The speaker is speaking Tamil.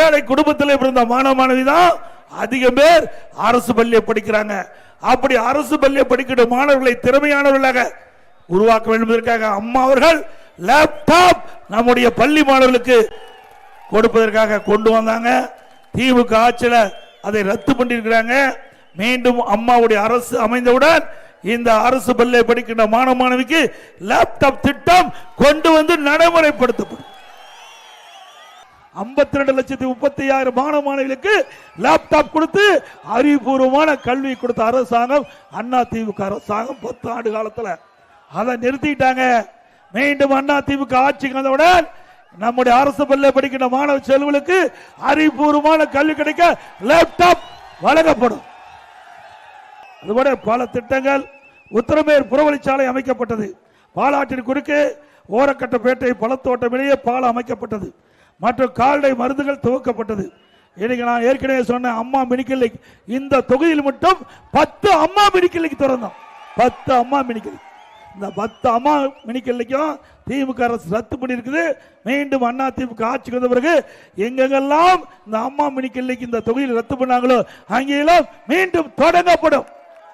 ஏழை குடும்பத்தில் பிறந்த மாணவ மாணவி தான் பேர் அரசு பள்ளியை படிக்கிறாங்க. அப்படி அரசு பள்ளியை படிக்கிற மாணவர்களை திறமையானவர்களாக உருவாக்க வேண்டும் என்பதற்காக அம்மா அவர்கள் லேப்டாப் நம்முடைய பள்ளி மாணவர்களுக்கு கொடுப்பதற்காக கொண்டு வந்தாங்க. திமுக ஆட்சியில் அதை ரத்து பண்ணியிருக்கிறாங்க. மீண்டும் அம்மாவுடைய அரசு அமைந்தவுடன் இந்த அரசு பள்ளியை படிக்கின்ற மாணவ மாணவிக்கு லேப்டாப் திட்டம் கொண்டு வந்து நடைமுறைப்படுத்தப்படும். ஐம்பத்தி ரெண்டு லட்சத்தி முப்பத்தி ஆயிரம் மாணவ மாணவிகளுக்கு லேப்டாப் கொடுத்து அறிவுபூர்வமான கல்வி கொடுத்த அரசாங்கம் அண்ணா திமுக அரசாங்கம் பத்து ஆண்டு காலத்தில். அதை நிறுத்திட்டாங்க. மீண்டும் அண்ணா திமுக ஆட்சிக்கு வந்தவுடன் நம்முடைய அரசு பள்ளியில் படிக்கின்ற மாணவ செல்வங்களுக்கு அறிவுபூர்வமான கல்வி கிடைக்க லேப்டாப் வழங்கப்படும். அதுபோல பல திட்டங்கள் உத்தரமேர் புறவழிச்சாலை அமைக்கப்பட்டது. பாலாற்றின் குறுக்கே ஓரக்கட்டப்பேட்டை பழத்தோட்டமிலேயே பாலம் அமைக்கப்பட்டது. மற்றும் கால்நடை மருந்துகள் துவக்கப்பட்டது. இன்னைக்கு நான் ஏற்கனவே சொன்ன அம்மா மினிக்கிளிக் இந்த தொகுதியில் மட்டும் பத்து அம்மா மினிக்கிளிக் திறந்தோம். பத்து அம்மா மினிக்கல் இந்த பத்து அம்மா மினிக்கிளிக்கும் திமுக அரசு ரத்து பண்ணியிருக்குது. மீண்டும் அண்ணா திமுக ஆட்சிக்கு வந்த பிறகு எங்கெங்கெல்லாம் இந்த அம்மா மினிக்கிளிக் இந்த தொகுதியில் ரத்து பண்ணாங்களோ அங்கெல்லாம் மீண்டும் தொடங்கப்படும்.